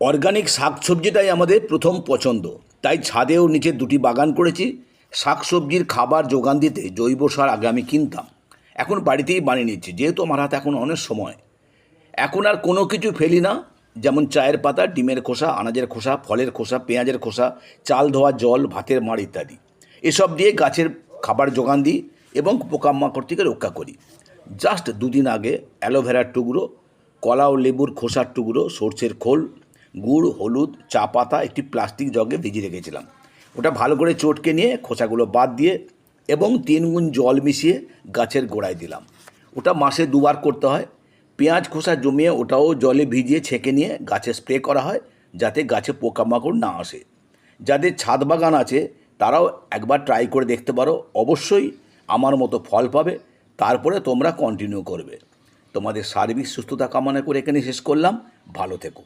Organic শাকসবজিটাই আমাদের প্রথম পছন্দ। তাই ছাদেও নিচে দুটি বাগান করেছি। শাকসবজির খাবার যোগান দিতে জৈব সার আগে আমি কিনতাম। এখন বাড়িতেই বানিয়ে নিচ্ছি, যেহেতু আমার হাতে এখন অনেক সময়। এখন আর কোনো কিছু ফেলি না। যেমন চায়ের পাতা, ডিমের খোসা, আনাজের খোসা, ফলের খোসা, পেঁয়াজের খোসা, চাল ধোয়া জল, ভাতের মাড় ইত্যাদি। এসব দিয়ে গাছের খাবার যোগান দিই এবং পোকামাকড় থেকে রক্ষা করি। জাস্ট দুদিন আগে অ্যালোভেরার টুকরো, কলা ও লেবুর খোসার টুকরো, সর্ষের খোল গুড়, হলুদ, চা পাতা একটি প্লাস্টিক জগে ভিজিয়ে রেখেছিলাম। ওটা ভালো করে চটকে নিয়ে খোসাগুলো বাদ দিয়ে এবং তিন গুণ জল মিশিয়ে গাছের গোড়ায় দিলাম। ওটা মাসে দুবার করতে হয়। পেঁয়াজ খোসা জমিয়ে ওটাও জলে ভিজিয়ে ছেঁকে নিয়ে গাছে স্প্রে করা হয় যাতে গাছে পোকামাকড় না আসে। যাদের ছাদ বাগান আছে, তারাও একবার ট্রাই করে দেখতে পারো। অবশ্যই আমার মতো ফল পাবে। তারপরে তোমরা কন্টিনিউ করবে। তোমাদের সার্বিক সুস্থতা কামনা করে এখানে শেষ করলাম। ভালো থেকো।